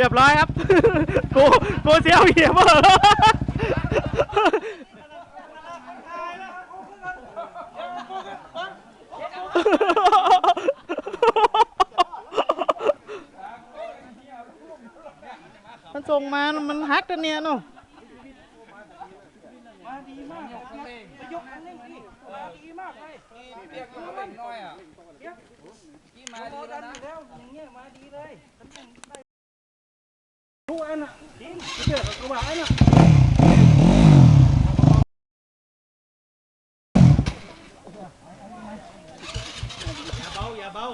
รียบร้อยครับ กูกูเสียวเหยียบเหรอมันส่งมา มันฮักกันเนี่ยเนาะเรียกมาเล่นน้อยอะกี่มาดีแล้วนะทุกอันน่ะจริงเชื่อกับกร kuwaan na. Sige, kuwaan na. Yabaw, yabaw.